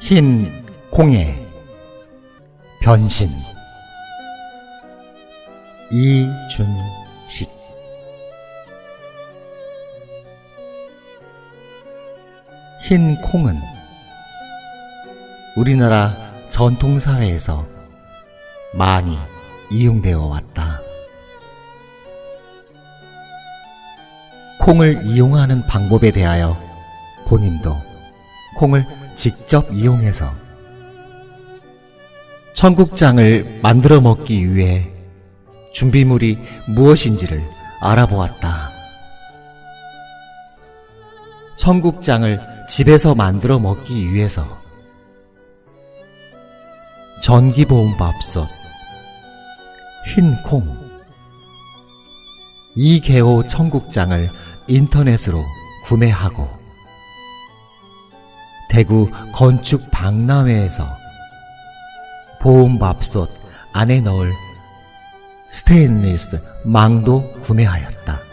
흰 콩의 변신 이준식 흰 콩은 우리나라 전통사회에서 많이 이용되어 왔다. 콩을 이용하는 방법에 대하여 본인도 콩을 직접 이용해서 청국장을 만들어 먹기 위해 준비물이 무엇인지를 알아보았다. 청국장을 집에서 만들어 먹기 위해서 전기보온밥솥, 흰콩, 2개호 청국장을 인터넷으로 구매하고 대구 건축 박람회에서 보온 밥솥 안에 넣을 스테인리스 망도 구매하였다.